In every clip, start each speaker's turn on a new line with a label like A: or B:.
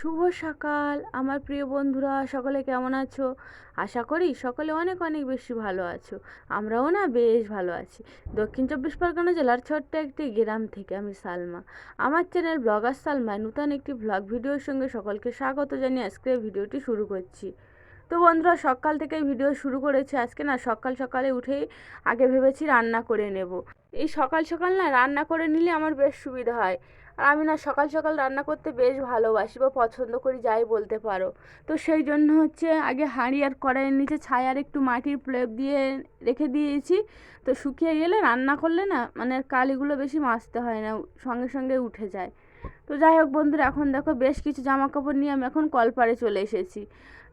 A: শুভ সকাল। আমার প্রিয় বন্ধুরা, সকলে কেমন আছো? আশা করি সকলে অনেক অনেক বেশি ভালো আছো। আমরাও না বেশ ভালো আছি। দক্ষিণ চব্বিশ পরগনা জেলার ছোট্ট একটি গ্রাম থেকে আমি সালমা। আমার চ্যানেল ব্লগার সালমায় নূতন একটি ব্লগ ভিডিওর সঙ্গে সকলকে স্বাগত জানিয়ে আজকে ভিডিওটি শুরু করছি। তো বন্ধুরা, সকাল থেকে ভিডিও শুরু করেছে। আজকে না সকাল সকালে উঠেই আগে ভেবেছি রান্না করে নেব। এই সকাল সকাল না রান্না করে নিলে আমার বেশ সুবিধা হয়। আর আমি না সকাল সকাল রান্না করতে বেশ ভালোবাসি বা পছন্দ করি, যাই বলতে পারো। তো সেই জন্য হচ্ছে আগে হাঁড়ি আর কড়াইয়ের নিচে ছায়ার একটু মাটির প্লেপ দিয়ে রেখে দিয়েছি। তো শুকিয়ে গেলে রান্না করলে না মানে কালিগুলো বেশি মাজতে হয় না, সঙ্গে সঙ্গে উঠে যায়। তো যাই হোক বন্ধুরা, এখন দেখো বেশ কিছু জামা কাপড় নিয়ে আমি এখন কলপারে চলে এসেছি।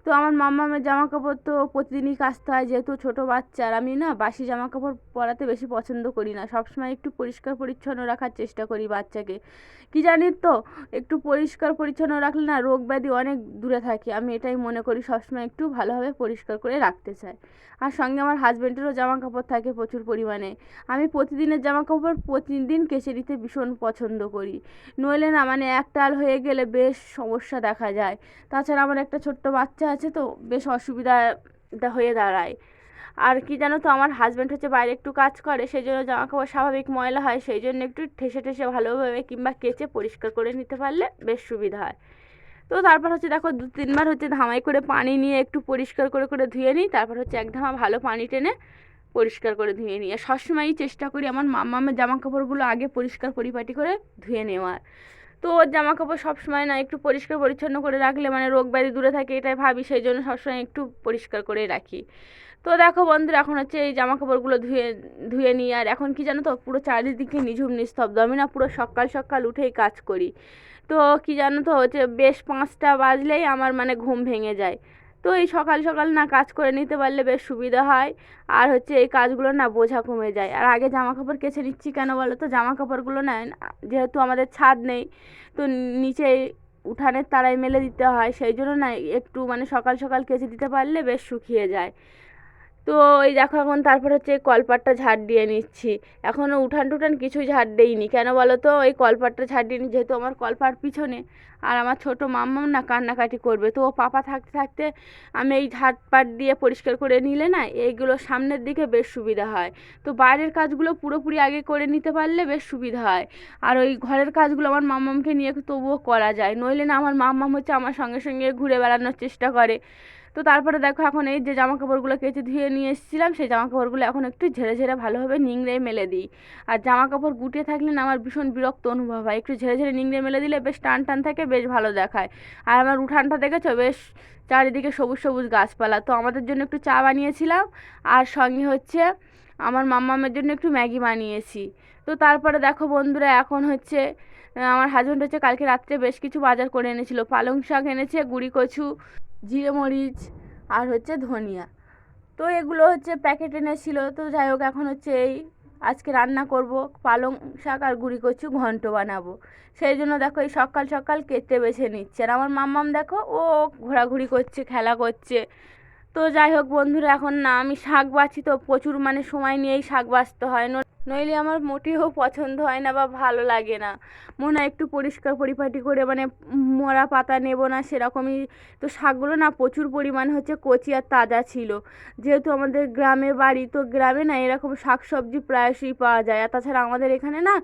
A: তো আমার মাম্মামের জামা কাপড় তো প্রতিদিনই কাচতে হয়, যেহেতু ছোটো বাচ্চা আর আমি না বাসি জামা কাপড় পরাতে বেশি পছন্দ করি না। সবসময় একটু পরিষ্কার পরিচ্ছন্ন রাখার চেষ্টা করি বাচ্চাকে। কি জানি তো? একটু পরিষ্কার পরিচ্ছন্ন রাখলে না রোগ ব্যাধি অনেক দূরে থাকে। আমি এটাই মনে করি সবসময় একটু ভালোভাবে পরিষ্কার করে রাখতে চাই। আর সঙ্গে আমার হাজব্যান্ডেরও জামা কাপড় থাকে প্রচুর পরিমাণে। আমি প্রতিদিনের জামা কাপড় প্রতিদিন কেচে নিতে ভীষণ পছন্দ করি। নইলে না মানে একটাল হয়ে গেলে বেশ সমস্যা দেখা যায়। তাছাড়া আমার একটা ছোট্ট বাচ্চা আছে তো, বেশ অসুবিধা হয়ে দাঁড়ায়। আর কি জানো তো, আমার হাজব্যান্ড হচ্ছে বাইরে একটু কাজ করে সেই জন্য জামা কাপড় স্বাভাবিক ময়লা হয় সেই জন্য একটু ঠেসে ঠেসে ভালোভাবে কিংবা কেচে পরিষ্কার করে নিতে পারলে বেশ সুবিধা হয়। তো তারপর হচ্ছে দেখো, দু তিনবার হচ্ছে ধামাই করে পানি নিয়ে একটু পরিষ্কার করে করে ধুয়ে নিই, তারপর হচ্ছে এক ধামা ভালো পানি টেনে পরিষ্কার করে ধুয়ে নিই। আর সবসময়ই চেষ্টা করি আমার মামামের জামা কাপড়গুলো আগে পরিষ্কার পরিপাটি করে ধুয়ে নেওয়ার। তো ওর জামা কাপড় সবসময় না একটু পরিষ্কার পরিচ্ছন্ন করে রাখলে মানে রোগ ব্যাধি দূরে থাকে, এটাই ভাবি সেই জন্য সবসময় একটু পরিষ্কার করে রাখি। তো দেখো বন্ধুরা, এখন হচ্ছে এই জামা কাপড়গুলো ধুয়ে ধুয়ে নিই। আর এখন কি জানো তো, পুরো চারিদিকে নিঝুম, নিস্তব্ধ। আমি না পুরো সকাল সকাল উঠেই কাজ করি। তো কি জানো তো, হচ্ছে বেশ পাঁচটা বাজলেই আমার মানে ঘুম ভেঙে যায়। তো এই সকাল সকাল না কাজ করে নিতে পারলে বেশ সুবিধা হয়। আর হচ্ছে এই কাজগুলো না বোঝা কমে যায়। আর আগে জামা কাপড় কেচে নিচ্ছি কেন বলো তো? জামা কাপড়গুলো না, যেহেতু আমাদের ছাদ নেই, তো নিচে উঠানের তারায় মেলে দিতে হয়। সেই জন্য না একটু মানে সকাল সকাল কেচে দিতে পারলে বেশ শুকিয়ে যায়। তো এই দেখো এখন তারপর হচ্ছে কলপাটটা ঝাড় দিয়ে নিচ্ছি। এখনও উঠান টুঠান কিছুই ঝাড় দেইনি। কেন বলো তো ওই কলপাটটা ঝাড় দিয়ে যেহেতু আমার কলপার পিছনে। আর আমার ছোটো মাম্মাম না কান্নাকাটি করবে। তো ও পাপা থাকতে থাকতে আমি এই ঝাড়পাট দিয়ে পরিষ্কার করে নিলে না, এইগুলো সামনের দিকে বেশ সুবিধা হয়। তো বাইরের কাজগুলো পুরোপুরি আগে করে নিতে পারলে বেশ সুবিধা হয়। আর ওই ঘরের কাজগুলো আমার মাম্মামকে নিয়ে তবুও করা যায়। নইলে না আমার মাম্মাম হচ্ছে আমার সঙ্গে সঙ্গে ঘুরে বেড়ানোর চেষ্টা করে। তো তারপরে দেখো এখন এই যে জামা কাপড়গুলো কেচে ধুয়ে নিয়ে এসেছিলাম, সেই জামা কাপড়গুলো এখন একটু ঝেড়ে ঝেড়ে ভালোভাবে নিংড়ে মেলে দিই। আর জামা কাপড় গুটিয়ে থাকলে না আমার ভীষণ বিরক্ত অনুভব হয়। একটু ঝেড়ে ঝেড়ে নিংড়ে মেলে দিলে বেশ টান টান থাকে, বেশ ভালো দেখায়। আর আমার উঠানটা দেখেছ? বেশ চারিদিকে সবুজ সবুজ গাছপালা। তো আমাদের জন্য একটু চা বানিয়েছিলাম, আর সঙ্গে হচ্ছে আমার মাম্মামের জন্য একটু ম্যাগি বানিয়েছি। তো তারপরে দেখো বন্ধুরা, এখন হচ্ছে, আমার হাজব্যান্ড হচ্ছে কালকে রাত্রে বেশ কিছু বাজার করে এনেছিল। পালং শাক এনেছে, গুড়ি কচু জিরে মরিচ আর হচ্ছে ধনিয়া। তো এগুলো হচ্ছে প্যাকেট এনেছিল। তো যাই হোক, এখন হচ্ছে এই আজকে রান্না করব। পালং শাক আর গুঁড়ি কচু ঘন্ট বানাবো। সেই জন্য দেখো এই সকাল সকাল কেটে বেছে নিচ্ছে। আর আমার মাম্মাম দেখো, ও ঘোরাঘুরি করছে, খেলা করছে। তো যাই হোক বন্ধুরা, এখন না আমি শাক বাছি তো প্রচুর মানে সময় নিয়েই শাক বাছতে হয়। নইলে আমার মোটেও পছন্দ হয় না বা ভালো লাগে না। মনে হয় একটু পরিষ্কার পরিপাটি করে মানে মরা পাতা নেব না সেরকমই। তো শাকগুলো না প্রচুর পরিমাণ হচ্ছে কচি আর তাজা ছিল। যেহেতু আমাদের গ্রামে বাড়ি, তো গ্রামে না এরকম শাক সবজি প্রায়শই পাওয়া যায়। আর তাছাড়া আমাদের এখানে না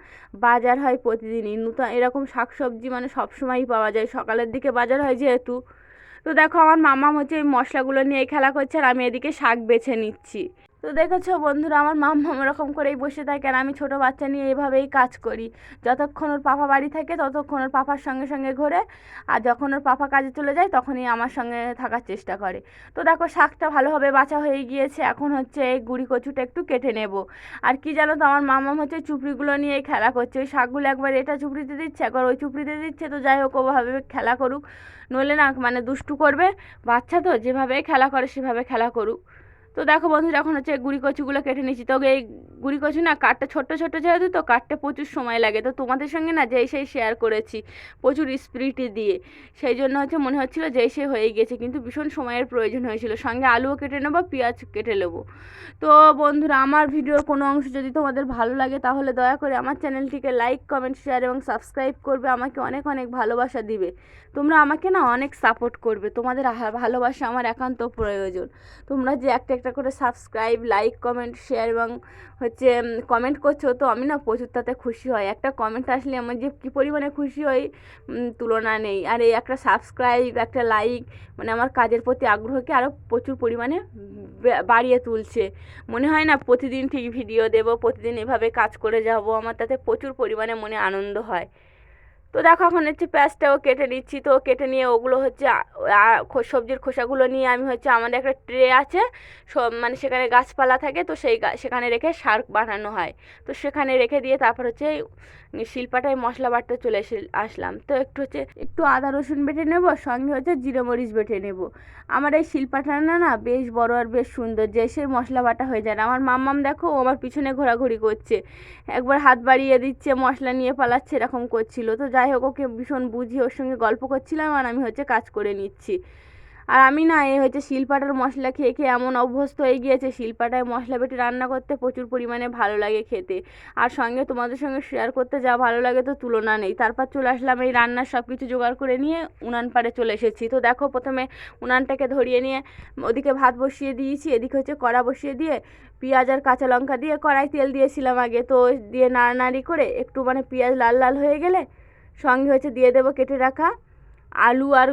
A: বাজার হয় প্রতিদিনই। নূতন এরকম শাক সবজি মানে সবসময়ই পাওয়া যায়। সকালের দিকে বাজার হয় যেহেতু। তো দেখো আমার মামা হচ্ছে ওই মশলাগুলো নিয়ে খেলা করছে আর আমি এদিকে শাক বেছে নিচ্ছি। তো দেখেছ বন্ধুরা, আমার মাম্মা এরকম করেই বসে থাকে আর আমি ছোটো বাচ্চা নিয়ে এভাবেই কাজ করি। যতক্ষণ ওর পাপা বাড়ি থাকে, ততক্ষণ ওর পাপার সঙ্গে সঙ্গে ঘোরে আর যখন ওর পাপা কাজে চলে যায়, তখনই আমার সঙ্গে থাকার চেষ্টা করে। তো দেখো, শাকটা ভালোভাবে বাছা হয়ে গিয়েছে। এখন হচ্ছে এই গুড়ি কচুটা একটু কেটে নেব। আর কি জানো তো, আমার মামাম হচ্ছে চুপড়িগুলো নিয়ে খেলা করছে। ওই শাকগুলো একবার এটা চুপড়িতে দিচ্ছে, একবার ওই চুপড়িতে দিচ্ছে। তো যাই হোক, ওভাবে খেলা করুক। নইলে না মানে দুষ্টু করবে। বাচ্চা তো যেভাবে খেলা করে, সেভাবে খেলা করুক। তো দেখো বন্ধুরা এখন হচ্ছে গুড়ি কচুগুলো কেটে নিচ্ছি তো এই গুড়ি কচু না কাঠটা ছোট্ট ছোট্ট যেহেতু, তো কাঠটা প্রচুর সময় লাগে। তো তোমাদের সঙ্গে না যেই সেই শেয়ার করেছি প্রচুর স্পিরিটে দিয়ে, সেই জন্য হচ্ছে মনে হচ্ছিল যেই সে হয়ে গেছে, কিন্তু ভীষণ সময়ের প্রয়োজন হয়েছিল। সঙ্গে আলুও কেটে নেব, পেঁয়াজ কেটে নেব। তো বন্ধুরা, আমার ভিডিওর কোনো অংশ যদি তোমাদের ভালো লাগে, তাহলে দয়া করে আমার চ্যানেলটিকে লাইক কমেন্ট শেয়ার এবং সাবস্ক্রাইব করবে। আমাকে অনেক অনেক ভালোবাসা দিবে। তোমরা আমাকে না অনেক সাপোর্ট করবে। তোমাদের ভালোবাসা আমার একান্ত প্রয়োজন। তোমরা যে একটা একটা করে সাবস্ক্রাইব লাইক কমেন্ট শেয়ার এবং হচ্ছে কমেন্ট করছ তো আমি না প্রচুর তাতে খুশি হই। একটা কমেন্ট আসলে আমার যে কী পরিমাণে খুশি হয় তুলনা নেই। আর এই একটা সাবস্ক্রাইব একটা লাইক মানে আমার কাজের প্রতি আগ্রহকে আরও প্রচুর পরিমাণে বাড়িয়ে তুলছে। মনে হয় না প্রতিদিন ঠিক ভিডিও দেব, প্রতিদিন এভাবে কাজ করে যাব, আমার তাতে প্রচুর পরিমাণে মনে আনন্দ হয়। তো দেখো এখন হচ্ছে পেঁয়াজটাও কেটে নিচ্ছি। তো কেটে নিয়ে ওগুলো হচ্ছে সবজির খোসাগুলো নিয়ে আমি হচ্ছে আমাদের একটা ট্রে আছে। সব মানে সেখানে গাছপালা থাকে, তো সেই সেখানে রেখে সার বানানো হয়। তো সেখানে রেখে দিয়ে তারপর হচ্ছে শিলপাটায় মশলা বাটতে চলে আসলাম। তো একটু হচ্ছে একটু আদা, রসুন বেটে নেব, সঙ্গে হচ্ছে জিরে, মরিচ বেটে নেব। আমার এই শিলপাটা না না বেশ বড় আর বেশ সুন্দর, যে সেই মশলা বাটা হয়ে যায় আমার মাম্মাম দেখো ও আমার পিছনে ঘোরাঘুরি করছে। একবার হাত বাড়িয়ে দিচ্ছে, মশলা নিয়ে পালাচ্ছে, এরকম করছিল। তো যাই হোক, ওকে ভীষণ বুঝিয়ে ওর সঙ্গে গল্প করছিলাম আর আমি হচ্ছে কাজ করে নিচ্ছি। আর আমি না এই হচ্ছে শিলপাটার মশলা খেয়ে খেয়ে এমন অভ্যস্ত হয়ে গিয়েছে, শিলপাটায় মশলা বেটে রান্না করতে প্রচুর পরিমাণে ভালো লাগে খেতে। আর সঙ্গে তোমাদের সঙ্গে শেয়ার করতে যা ভালো লাগে তো তুলনা নেই। তারপর চলে আসলাম এই রান্নার সব কিছু জোগাড় করে নিয়ে উনান পাড়ে চলে এসেছি। তো দেখো প্রথমে উনানটাকে ধরিয়ে নিয়ে ওদিকে ভাত বসিয়ে দিয়েছি, এদিকে হচ্ছে কড়া বসিয়ে দিয়ে পেঁয়াজ আর কাঁচা লঙ্কা দিয়ে কড়াই তেল দিয়েছিলাম আগে। তো দিয়ে নাড়ানাড়ি করে একটু মানে পেঁয়াজ লাল লাল হয়ে গেলে সঙ্গে হচ্ছে দিয়ে দেবো কেটে রাখা আলু আর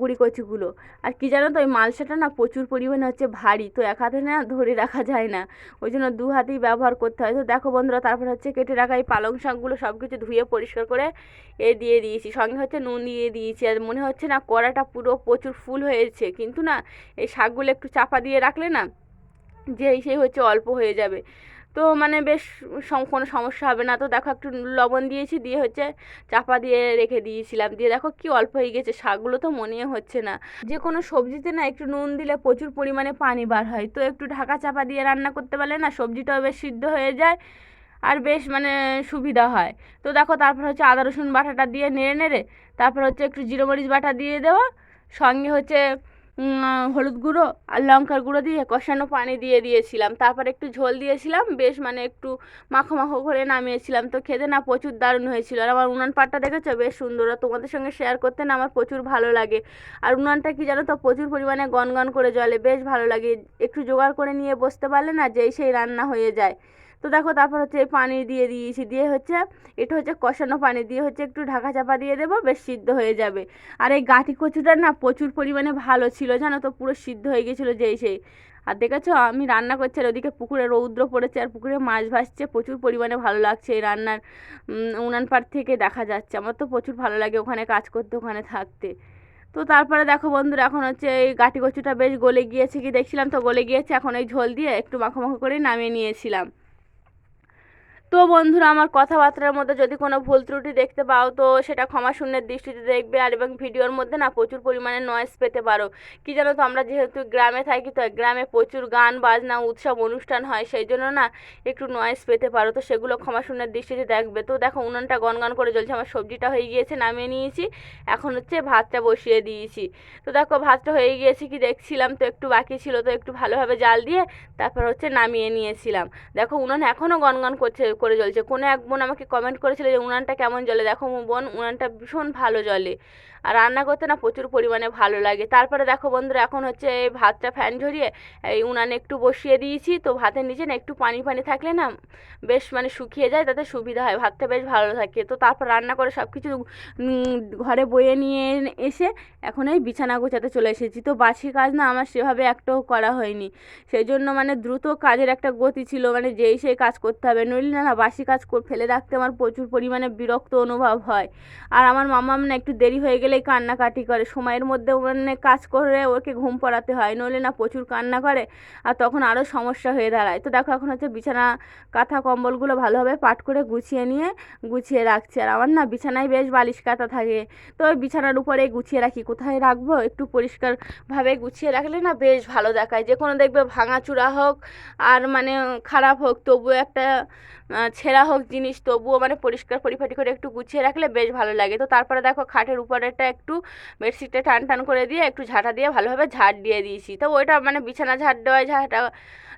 A: গুড়ি কচুগুলো। আর কি জানো তো, ওই মালসাটা না প্রচুর পরিমাণে হচ্ছে ভারী, তো এক হাতে না ধরে রাখা যায় না। ওই জন্য দু হাতেই ব্যবহার করতে হয়। তো দেখো বন্ধুরা, তারপর হচ্ছে কেটে রাখা এই পালং শাকগুলো সব কিছু ধুয়ে পরিষ্কার করে এ দিয়ে দিয়েছি। সঙ্গে হচ্ছে নুন দিয়ে দিয়েছি। আর মনে হচ্ছে না কড়াটা পুরো প্রচুর ফুল হয়েছে। কিন্তু না, এই শাকগুলো একটু চাপা দিয়ে রাখলে না, যেই সেই হচ্ছে অল্প হয়ে যাবে। তো মানে বেশ কোনো সমস্যা হবে না। তো দেখো একটু লবণ দিয়েছি, দিয়ে হচ্ছে চাপা দিয়ে রেখে দিয়েছিলাম। দিয়ে দেখো কি অল্প হয়ে গেছে, শাকগুলো তো মনে হচ্ছে না। যে কোনো সবজিতে না একটু নুন দিলে প্রচুর পরিমাণে পানি বার হয়। তো একটু ঢাকা চাপা দিয়ে রান্না করতে পারলে না সবজিটাও বেশ সিদ্ধ হয়ে যায় আর বেশ মানে সুবিধা হয়। তো দেখো তারপর হচ্ছে আদা, রসুন বাটাটা দিয়ে নেড়ে নেড়ে তারপর হচ্ছে একটু জিরে মরিচ বাটা দিয়ে দেওয়া সঙ্গে হচ্ছে হলুদ গুঁড়ো আর লঙ্কার গুঁড়ো দিয়ে কষানো পানি দিয়ে দিয়েছিলাম। তারপর একটু ঝোল দিয়েছিলাম, বেশ মানে একটু মাখো মাখো করে নামিয়েছিলাম। তো খেতে না প্রচুর দারুণ হয়েছিল। আর আমার উনান পাটটা দেখেছ? বেশ সুন্দর। আর তোমাদের সঙ্গে শেয়ার করতে না আমার প্রচুর ভালো লাগে। আর উনানটা কি জানো তো? প্রচুর পরিমাণে গনগন করে জলে বেশ ভালো লাগে। একটু জোগাড় করে নিয়ে বসতে পারলে না যেই সেই রান্না হয়ে যায়। তো দেখো তারপর হচ্ছে পানি দিয়ে দিয়েছি, দিয়ে হচ্ছে এটা হচ্ছে কষানো পানি দিয়ে হচ্ছে একটু ঢাকা চাপা দিয়ে দেবো, বেশ সিদ্ধ হয়ে যাবে। আর এই গাঁটি কচুটা না প্রচুর পরিমাণে ভালো ছিল, জানো তো পুরো সিদ্ধ হয়ে গেছিল যেই সেই। আর দেখেছ আমি রান্না করছি আর ওদিকে পুকুরে রৌদ্র পড়েছে আর পুকুরে মাছ ভাসছে, প্রচুর পরিমাণে ভালো লাগছে এই রান্নার। উনান পাড় থেকে দেখা যাচ্ছে, আমার তো প্রচুর ভালো লাগে ওখানে কাজ করতে, ওখানে থাকতে। তো তারপরে দেখো বন্ধুরা এখন হচ্ছে এই গাঁটি কচুটা বেশ গলে গিয়েছে কি দেখছিলাম তো, গলে গিয়েছে, এখন এই ঝোল দিয়ে একটু মাখো মাখো করে নামিয়ে নিয়েছিলাম। তো বন্ধুরা, আমার কথাবার্তার মধ্যে যদি কোনো ভুল ত্রুটি দেখতে পাও, তো সেটা ক্ষমা শূন্যের দৃষ্টিতে দেখবে আর এবং ভিডিওর মধ্যে না প্রচুর পরিমাণে নয়েজ পেতে পারো। কি জানো তো, আমরা যেহেতু গ্রামে থাকি, তো গ্রামে প্রচুর গান, বাজনা, উৎসব, অনুষ্ঠান হয়, সেই জন্য না একটু নয়েজ পেতে পারো। তো সেগুলো ক্ষমা শূন্যের দৃষ্টিতে দেখবে। তো দেখো, উনুনটা গনগন করে জ্বলছে, আমার সবজিটা হয়ে গিয়েছে, নামিয়ে নিয়েছি। এখন হচ্ছে ভাতটা বসিয়ে দিয়েছি। তো দেখো, ভাতটা হয়ে গিয়েছে কি দেখছিলাম, তো একটু বাকি ছিল, তো একটু ভালোভাবে জাল দিয়ে তারপর হচ্ছে নামিয়ে নিয়েছিলাম। দেখো, উনান এখনও গনগন করছে করে জ্বলছে। কোনো এক বোন আমাকে কমেন্ট করেছিল যে, উনানটা কেমন জ্বলে? দেখো বোন, উনানটা ভীষণ ভালো জ্বলে। আর রান্না করতে না প্রচুর পরিমাণে ভালো লাগে। তারপরে দেখো বন্ধুরা, এখন হচ্ছে এই ভাতটা ফ্যান ঝরিয়ে এই উনানে একটু বসিয়ে দিয়েছি। তো ভাতের নিচে না একটু পানি পানি থাকলে না বেশ মানে শুকিয়ে যায়, তাতে সুবিধা হয়। ভাতটা বেশ ভালো থাকে। তো তারপর রান্না করে সব কিছু ঘরে বয়ে নিয়ে এসে এখন এই বিছানা গোছাতে চলে এসেছি। তো বাসি কাজ না আমার সেভাবে একটাও করা হয়নি। সেই জন্য মানে দ্রুত কাজের একটা গতি ছিল। মানে যেই সেই কাজ করতে হবে। নইলে না না বাসি কাজ ফেলে রাখতে আমার প্রচুর পরিমাণে বিরক্ত অনুভব হয়। আর আমার মামা না একটু দেরি হয়ে গেলে গেলেই কান্নাকাটি করে। সময়ের মধ্যে মানে কাজ করে ওকে ঘুম পড়াতে হয়, নইলে না প্রচুর কান্না করে আর তখন আরও সমস্যা হয়ে দাঁড়ায়। তো দেখো, এখন হচ্ছে বিছানা, কাঁথা কম্বলগুলো ভালোভাবে পাট করে গুছিয়ে নিয়ে, গুছিয়ে রাখছে। আর আমার না বিছানায় বেশ বালিশ কাঁথা থাকে। তো ওই বিছানার উপরে গুছিয়ে রাখি। কোথায় রাখব? একটু পরিষ্কারভাবে গুছিয়ে রাখলে না বেশ ভালো দেখায়। যে কোনো দেখবে ভাঙাচুরা হোক আর মানে খারাপ হোক, তবুও একটা ছেঁড়া হোক জিনিস, তবুও মানে পরিষ্কার পরিপাটি করে একটু গুছিয়ে রাখলে বেশ ভালো লাগে। তো তারপরে দেখো খাটের উপরেটা একটু বেডশিটটা টান টান করে দিয়ে একটু ঝাঁটা দিয়ে ভালোভাবে ঝাড় দিয়ে দিয়েছি। তো ওইটা মানে বিছানা ঝাড় দেওয়া ঝাঁটা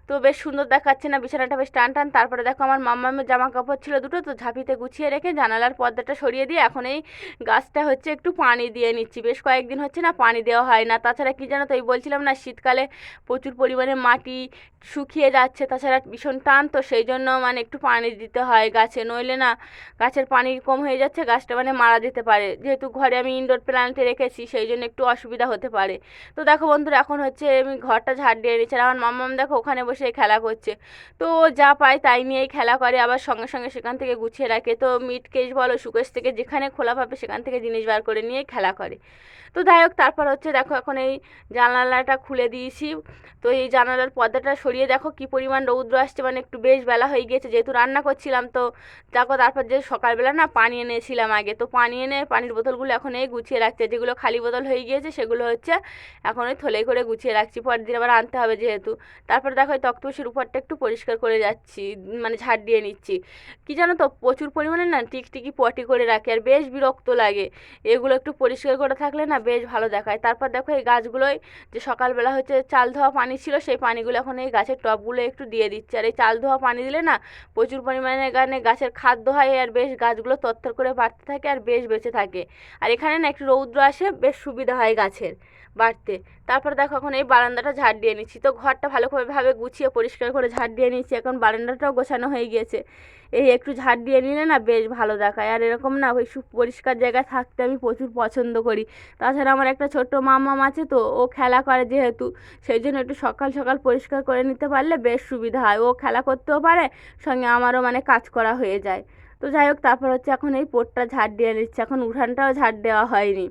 A: তো বেশ সুন্দর দেখাচ্ছে না, বিছানাটা বেশ টান টান। তারপরে দেখো আমার মাম্মামের জামা কাপড় ছিল দুটো, তো ঝাঁপিতে গুছিয়ে রেখে জানালার পর্দাটা সরিয়ে দিয়ে এখন এই গাছটা হচ্ছে একটু পানি দিয়ে নিচ্ছি। বেশ কয়েকদিন হচ্ছে না পানি দেওয়া হয় না। তাছাড়া কী জানো তো এই বলছিলাম না, শীতকালে প্রচুর পরিমাণে মাটি শুকিয়ে যাচ্ছে, তাছাড়া ভীষণ টান। তো সেই জন্য মানে একটু পানি দিতে হয় গাছে, নইলে না গাছের পানি কম হয়ে যাচ্ছে, গাছটা মানে মারা যেতে পারে। যেহেতু ঘরে আমি ইনডোর প্ল্যান্টে রেখেছি, সেই জন্য একটু অসুবিধা হতে পারে। তো দেখো বন্ধুরা, এখন হচ্ছে আমি ঘরটা ঝাড় দিয়ে নিচ্ছি আমার মাম্মাম দেখো ওখানে বসে খেলা করছে। তো ও যা পায় তাই নিয়েই খেলা করে, আবার সঙ্গে সঙ্গে সেখান থেকে গুছিয়ে রাখে। তো মিট কেস বলো, সুকেশ থেকে যেখানে খোলা পাবে সেখান থেকে জিনিস বার করে নিয়ে খেলা করে। তো যাই হোক, তারপর হচ্ছে দেখো এখন এই জানালাটা খুলে দিয়েছি। তো এই জানালার পর্দাটা সরিয়ে দেখো কি পরিমাণ রৌদ্র আসছে মানে একটু বেশ বেলা হয়ে গিয়েছে, যেহেতু রান্না করছিলাম তো দেখো তারপর যে সকালবেলা না পানি এনেছিলাম আগে, তো পানি এনে পানির বোতলগুলো এখন এই গুছিয়ে রাখছে, যেগুলো খালি বোতল হয়ে গিয়েছে সেগুলো হচ্ছে এখন ওই থলেই করে গুছিয়ে রাখছি পরের দিন আবার আনতে হবে যেহেতু। তারপর দেখো তক্তপোষের উপরটা একটু পরিষ্কার করে যাচ্ছি মানে ঝাড় দিয়ে নিচ্ছি। কী জানো তো, প্রচুর পরিমাণে না টিকটিকি পটি করে রাখে, আর বেশ বিরক্ত লাগে। এগুলো একটু পরিষ্কার করে থাকলে না বেশ ভালো দেখায়। তারপর দেখো এই গাছগুলোই যে সকালবেলা হচ্ছে চাল ধোয়া পানি ছিল, সেই পানিগুলো এখন এই গাছের টবগুলো একটু দিয়ে দিচ্ছে। আর এই চাল ধোয়া পানি দিলে না প্রচুর পরিমাণে এখানে গাছের খাদ্য হয় আর বেশ গাছগুলো তত্তর করে বাড়তে থাকে আর বেশ বেঁচে থাকে। আর এখানে না একটু রৌদ্র আসে, বেশ সুবিধা হয় গাছের বাড়তে। তারপর দেখো এখন এই বারান্দাটা ঝাড় দিয়ে নিচ্ছি। তো ঘরটা ভালোভাবে গুছিয়ে পরিষ্কার করে ঝাড় দিয়ে নিচ্ছি। এখন বারান্দাটাও গোছানো হয়ে গিয়েছে। এই একটু ঝাড় দিয়ে নিলে না বেশ ভালো দেখায়। আর এরকম না ওই পরিষ্কার জায়গায় থাকতে আমি প্রচুর পছন্দ করি। তাছাড়া আমার একটা ছোট্ট মামাম আছে তো, ও খেলা করে যেহেতু, সেই জন্য একটু সকাল সকাল পরিষ্কার করে নিতে পারলে বেশ সুবিধা হয়। ও খেলা করতেও পারে, সঙ্গে আমারও মানে কাজ করা হয়ে যায়। তো যাই হোক, তারপর হচ্ছে এখন এই পোটটা ঝাড় দিয়ে নিচ্ছে। এখন উঠানটাও ঝাড় দেওয়া হয়নি।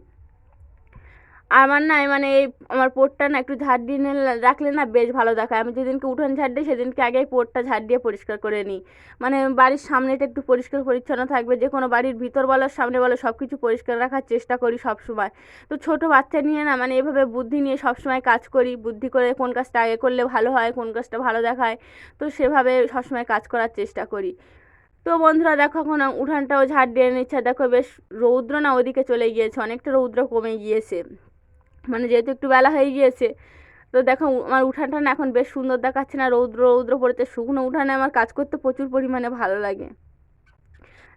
A: আমার না মানে এই আমার পোটটা না একটু ঝাড় দিয়ে রাখলে না বেশ ভালো দেখায়। আমি যেদিনকে উঠোন ঝাড় দিই সেদিনকে আগে পোটটা ঝাড় দিয়ে পরিষ্কার করে নিই। মানে বাড়ির সামনেটা একটু পরিষ্কার পরিচ্ছন্ন থাকবে, যে কোনো বাড়ির ভিতর বলো সামনে বলো সব কিছু পরিষ্কার রাখার চেষ্টা করি সব সময় তো ছোটো বাচ্চা নিয়ে না মানে এভাবে বুদ্ধি নিয়ে সব সময় কাজ করি, বুদ্ধি করে কোন কাজটা আগে করলে ভালো হয়, কোন কাজটা ভালো দেখায়, তো সেভাবে সবসময় কাজ করার চেষ্টা করি। তো বন্ধুরা দেখো এখন উঠানটাও ঝাড় দিয়ে নিচ্ছে। দেখো বেশ রৌদ্র না ওদিকে চলে গিয়েছে, অনেকটা রৌদ্র কমে গিয়েছে। মানে যেহেতু একটু বেলা হয়ে গিয়েছে, তো দেখো আমার উঠানটা না এখন বেশ সুন্দর দেখাচ্ছে না, রৌদ্র রৌদ্র পড়েছে, শুকনো উঠানে আমার কাজ করতে প্রচুর পরিমাণে ভালো লাগে।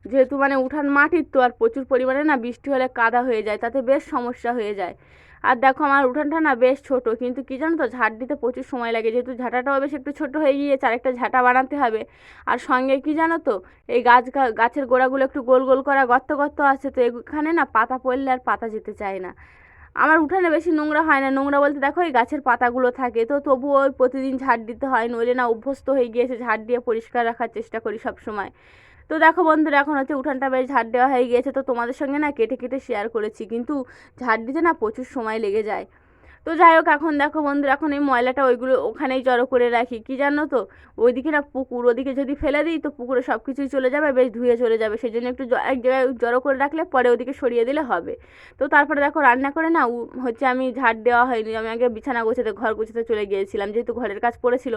A: যেহেতু মানে উঠান মাটির তো আর প্রচুর পরিমাণে না বৃষ্টি হলে কাদা হয়ে যায়, তাতে বেশ সমস্যা হয়ে যায়। আর দেখো আমার উঠানটা না বেশ ছোট, কিন্তু কী জানো তো ঝাঁট দিতে প্রচুর সময় লাগে, যেহেতু ঝাঁটাটাও বেশ একটু ছোট হয়ে গিয়েছে, আরেকটা ঝাঁটা বানাতে হবে। আর সঙ্গে কী জানো তো, এই গাছ গাছের গোড়াগুলো একটু গোল গোল করা গর্ত গর্ত আছে, তো এখানে না পাতা পড়লে আর পাতা যেতে চায় না। আমার উঠানে বেশি নোংরা হয় না। নোংরা বলতে দেখো এই গাছের পাতাগুলো থাকে। তো তবুও প্রতিদিন ঝাড় দিতে হয়। নইলে না অভ্যস্ত হয়ে গিয়েছে ঝাড় দিয়ে পরিষ্কার রাখার চেষ্টা করি সব সময় তো দেখো বন্ধুরা, এখন হচ্ছে উঠানটা বেশ ঝাড় দেওয়া হয়ে গিয়েছে। তো তোমাদের সঙ্গে না কেটে কেটে শেয়ার করেছি। কিন্তু ঝাড় দিতে না প্রচুর সময় লেগে যায়। তো যাই হোক এখন দেখো বন্ধুরা, এখন এই ময়লাটা ওইগুলো ওখানেই জড়ো করে রাখি। কি জানো তো? ওইদিকে না পুকুর, ওদিকে যদি ফেলে দিই তো পুকুরে সব কিছুই চলে যাবে, বেশ ধুয়ে চলে যাবে। সেই জন্য একটু এক জায়গায় জড়ো করে রাখলে পরে ওদিকে সরিয়ে দিলে হবে। তো তারপরে দেখো রান্না করে না হচ্ছে আমি ঝাড় দেওয়া হয়নি। আমি আগে বিছানা গোছাতে, ঘর গোছাতে চলে গিয়েছিলাম, যেহেতু ঘরের কাজ পড়েছিল।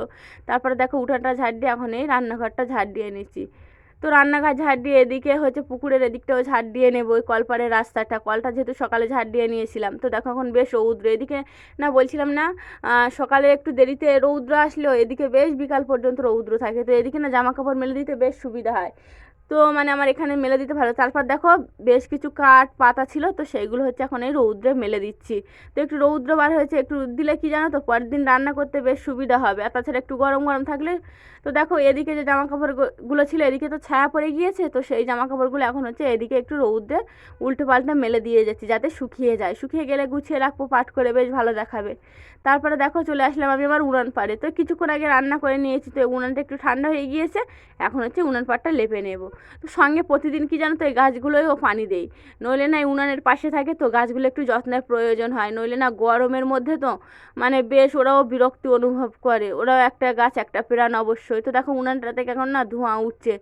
A: তারপরে দেখো উঠানটা ঝাড় দিয়ে, এখন এই রান্নাঘরটা ঝাড় দিয়ে নিচ্ছি। তো রান্নাঘর ঝাড় দিয়ে এদিকে হচ্ছে পুকুরের এদিকটাও ঝাড় দিয়ে নেব, ওই কলপাড়ের রাস্তাটা। কলটা যেহেতু সকালে ঝাড় দিয়ে নিয়েছিলাম, তো দেখো এখন বেশ রৌদ্র। এদিকে না বলছিলাম না সকালে একটু দেরিতে রৌদ্র আসলেও এদিকে বেশ বিকাল পর্যন্ত রৌদ্র থাকে। তো এদিকে না জামা কাপড় মেলে দিতে বেশ সুবিধা হয়। তো মানে আমার এখানে মেলে দিতে ভালো। তারপর দেখো বেশ কিছু কাঠ পাতা ছিল, তো সেইগুলো হচ্ছে এখন এই রৌদ্রে মেলে দিচ্ছি। তো একটু রৌদ্র বার হয়েছে, একটু দিলে কি জানো তো, পরের দিন রান্না করতে বেশ সুবিধা হবে। আর তাছাড়া একটু গরম গরম থাকলে, তো দেখো এদিকে যে জামা কাপড়গুলো ছিল এদিকে তো ছায়া পড়ে গিয়েছে, তো সেই জামা কাপড়গুলো এখন হচ্ছে এদিকে একটু রৌদ্রে উল্টো পাল্টে মেলে দিয়ে যাচ্ছি, যাতে শুকিয়ে যায়। শুকিয়ে গেলে গুছিয়ে রাখব, পাট করে বেশ ভালো দেখাবে। তারপরে দেখো চলে আসলাম আমি আবার উনান পাড়ে। তো কিছুক্ষণ আগে রান্না করে নিয়েছি, তো উনানটা একটু ঠান্ডা হয়ে গিয়েছে, এখন হচ্ছে উনান পাড়টা লেপে নেব। তো সঙ্গে প্রতিদিন কি জানো তো এই গাছগুলোয়ও পানি দেই নইলে না উনানের পাশে থাকে তো গাছগুলো একটু যত্নের প্রয়োজন হয়। নইলে না গরমের মধ্যে তো মানে বেশ ওরাও বিরক্তি অনুভব করে। ওরাও একটা গাছ, একটা প্রাণ অবশ্যই। তো দেখো উনানটা থেকে এখন না ধোঁয়া উঠছে।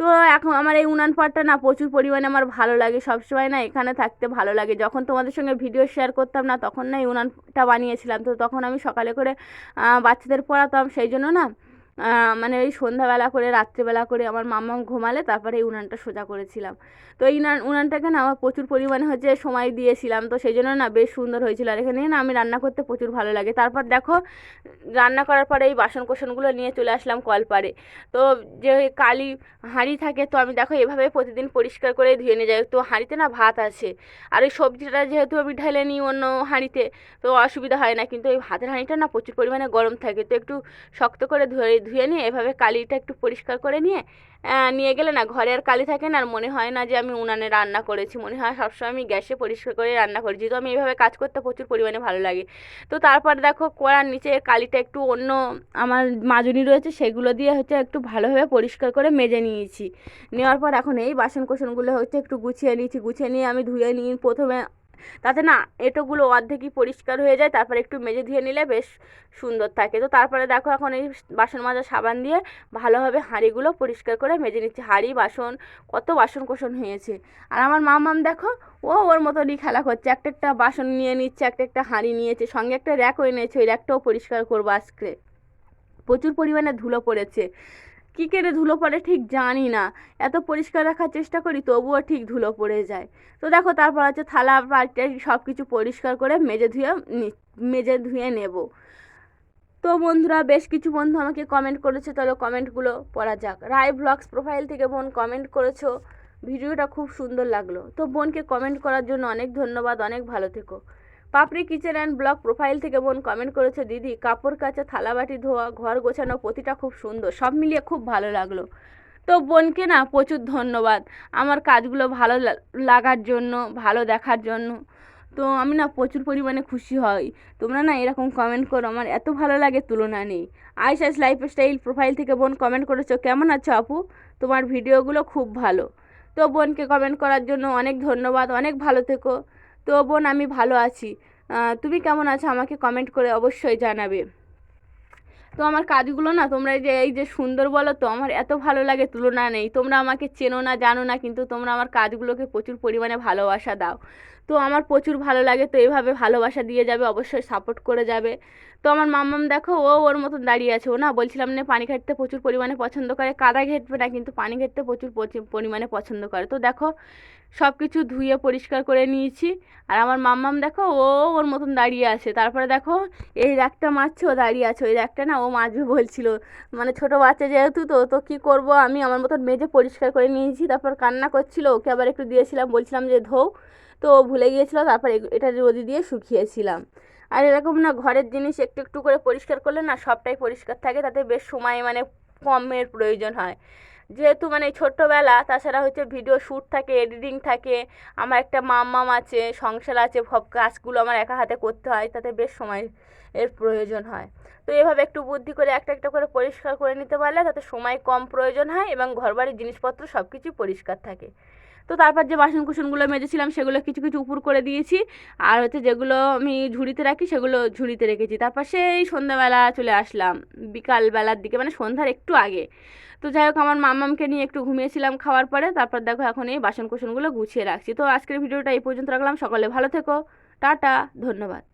A: তো এখন আমার এই উনান পাড়টা না প্রচুর পরিমাণে আমার ভালো লাগে। সবসময় না এখানে থাকতে ভালো লাগে। যখন তোমাদের সঙ্গে ভিডিও শেয়ার করতাম না, তখন না এই উনানটা বানিয়েছিলাম। তো তখন আমি সকালে করে বাচ্চাদের পড়াতাম। সেই জন্য না মানে ওই সন্ধ্যাবেলা করে, রাত্রিবেলা করে আমার মামা ঘুমালে, তারপরে এই উনানটা সোজা করেছিলাম। তো এই উনানটাকে না আমার প্রচুর পরিমাণে হচ্ছে সময় দিয়েছিলাম, তো সেই জন্য না বেশ সুন্দর হয়েছিল। আর এখানে না আমি রান্না করতে প্রচুর ভালো লাগে। তারপর দেখো, রান্না করার পরে এই বাসন কোসনগুলো নিয়ে চলে আসলাম কলপারে। তো যে কালি হাঁড়ি থাকে, তো আমি দেখো এভাবে প্রতিদিন পরিষ্কার করে ধুয়ে নিয়ে যাই। তো হাঁড়িতে না ভাত আছে, আর ওই সবজিটা যেহেতু আমি ঢেলে নিই অন্য হাঁড়িতে, তো অসুবিধা হয় না। কিন্তু এই ভাতের হাঁড়িটা না প্রচুর পরিমাণে গরম থাকে, তো একটু শক্ত করে ধুয়ে ধুয়ে নিয়ে এভাবে কালিটা একটু পরিষ্কার করে নিয়ে নিয়ে গেলে না ঘরে আর কালি থাকে না, আর মনে হয় না যে আমি উনানে রান্না করেছি। মনে হয় সবসময় আমি গ্যাসে পরিষ্কার করে রান্না করেছি তো আমি এইভাবে কাজ করতে প্রচুর পরিমাণে ভালো লাগে। তো তারপর দেখো কড়ার নিচে কালিটা একটু অন্য আমার মাজুনি রয়েছে, সেগুলো দিয়ে হচ্ছে একটু ভালোভাবে পরিষ্কার করে মেজে নিয়েছি। নেওয়ার পর এখন এই বাসন কোসনগুলো হচ্ছে একটু গুছিয়ে নিয়েছি। গুছিয়ে নিয়ে আমি ধুয়ে নিই প্রথমে তাতে না এঁটোগুলো অর্ধেকই পরিষ্কার হয়ে যায়, তারপরে একটু মেজে ধুয়ে নিলে বেশ সুন্দর থাকে। তো তারপরে দেখো এখন এই বাসন মাজা সাবান দিয়ে ভালোভাবে হাঁড়িগুলো পরিষ্কার করে মেজে নিচ্ছে। হাঁড়ি, বাসন, কত বাসন কোসন হয়েছে। আর আমার মা মাম দেখো, ও ওর মতনই খেলা করছে। একটা একটা বাসন নিয়ে নিচ্ছে, একটা একটা হাঁড়ি নিয়েছে, সঙ্গে একটা র্যাকও এনেছে, ওই র্যাকটাও পরিষ্কার করব আজকে। প্রচুর পরিমাণে ধুলো পড়েছে। কী কেড়ে ধুলো পড়ে ঠিক জানি না। এত পরিষ্কার রাখার চেষ্টা করি তবুও ঠিক ধুলো পড়ে যায়। তো দেখো তারপর হচ্ছে থালা বাড়িটা সব কিছু পরিষ্কার করে মেজে ধুয়ে মেজে ধুয়ে নেব। তো বন্ধুরা বেশ কিছু বন্ধু আমাকে কমেন্ট করেছে, তাহলে কমেন্টগুলো পড়া যাক। রায় ব্লগস প্রোফাইল থেকে বোন কমেন্ট করেছ, ভিডিওটা খুব সুন্দর লাগল। তো বোনকে কমেন্ট করার জন্য অনেক ধন্যবাদ, অনেক ভালো থেকো। Papri kitchen and blog profile থেকে বোন কমেন্ট করেছে, দিদি, কাপড় কাচা থালাবাটি ধোয়া, ঘর গোছানো প্রতিটা খুব সুন্দর, সব মিলিয়ে খুব ভালো লাগল। তো বোনকে না প্রচুর ধন্যবাদ আমার কাজগুলো ভালো লাগার জন্য, ভালো দেখার জন্য। তো আমি না প্রচুর পরিমাণে খুশি হই। তোমরা না এরকম কমেন্ট করো, আমার এত ভালো লাগে তুলনা নেই। আইস আইস লাইফস্টাইল প্রোফাইল থেকে বোন কমেন্ট করেছ, কেমন আছো আপু? তোমার ভিডিওগুলো খুব ভালো। তো বোনকে কমেন্ট করার জন্য অনেক ধন্যবাদ, অনেক ভালো থেকো। তো বোন, আমি ভালো আছি। তুমি কেমন আছো? আমাকে কমেন্ট করে অবশ্যই জানাবে। তো আমার কাজগুলো না, তোমরা যে, এই যে সুন্দর বলো তো, আমার এত ভালো লাগে, তুলনা নেই। তোমরা আমাকে চেনো না, জানো না, কিন্তু তোমরা আমার কাজগুলোকে প্রচুর পরিমাণে ভালোবাসা দাও। তো আমার প্রচুর ভালো লাগে, তো এইভাবে ভালোবাসা দিয়ে যাবে, অবশ্যই সাপোর্ট করে যাবে। তো আমার মাম্মাম দেখো, ও ওর মতন দাঁড়িয়ে আছে। ও না বলছিলাম না পানি ঘাটতে প্রচুর পরিমাণে পছন্দ করে, কাদা ঘেটবে না, কিন্তু পানি ঘেটতে প্রচুর পরিমাণে পছন্দ করে। তো দেখো সব কিছু ধুয়ে পরিষ্কার করে নিয়েছি। আর আমার মাম্মাম দেখো, ও ওর মতন দাঁড়িয়ে আছে। তারপরে দেখো, এই র্যাকটা মারছে, ও দাঁড়িয়ে আছে। ওই র্যাকটা না ও মাছবে বলছিল। মানে ছোটো বাচ্চা যেহেতু, তো তো কী করব আমি? আমার মতন মেজে পরিষ্কার করে নিয়েছি। তারপর কান্না করছিল, ওকে আবার একটু দিয়েছিলাম, বলছিলাম যে ধোও। তো ভুলে গিয়েছিল, তারপর এটা রোদি দিয়ে শুকিয়েছিলাম। আর এরকম না, ঘরের জিনিস একটু একটু করে পরিষ্কার করলে না সবটাই পরিষ্কার থাকে, তাতে বেশ সময় মানে কমের প্রয়োজন হয়। যেহেতু মানে ছোট্টবেলা, তাছাড়া হচ্ছে ভিডিও শ্যুট থাকে, এডিটিং থাকে, আমার একটা মাম আছে, সংসার আছে, সব কাজগুলো আমার একা হাতে করতে হয়, তাতে বেশ সময় এর প্রয়োজন হয়। তো এভাবে একটু বুদ্ধি করে একটা একটা করে পরিষ্কার করে নিতে পারলে তাতে সময় কম প্রয়োজন হয় এবং ঘরবাড়ির জিনিসপত্র সব কিছুই পরিষ্কার থাকে। তো তারপর যে বাসন কুসনগুলো মেজেছিলাম সেগুলো কিছু কিছু উপর করে দিয়েছি। আর হচ্ছে যেগুলো আমি ঝুড়িতে রাখি সেগুলো ঝুড়িতে রেখেছি। তারপর সেই সন্ধ্যাবেলা চলে আসলাম, বিকালবেলার দিকে মানে সন্ধ্যার একটু আগে। তো যাই হোক, আমার মামামকে নিয়ে একটু ঘুমিয়েছিলাম খাওয়ার পরে, তারপর দেখো এখন এই বাসন কুসনগুলো গুছিয়ে রাখছি। তো আজকের ভিডিওটা এই পর্যন্ত রাখলাম, সকালে ভালো থেকো, টাটা, ধন্যবাদ।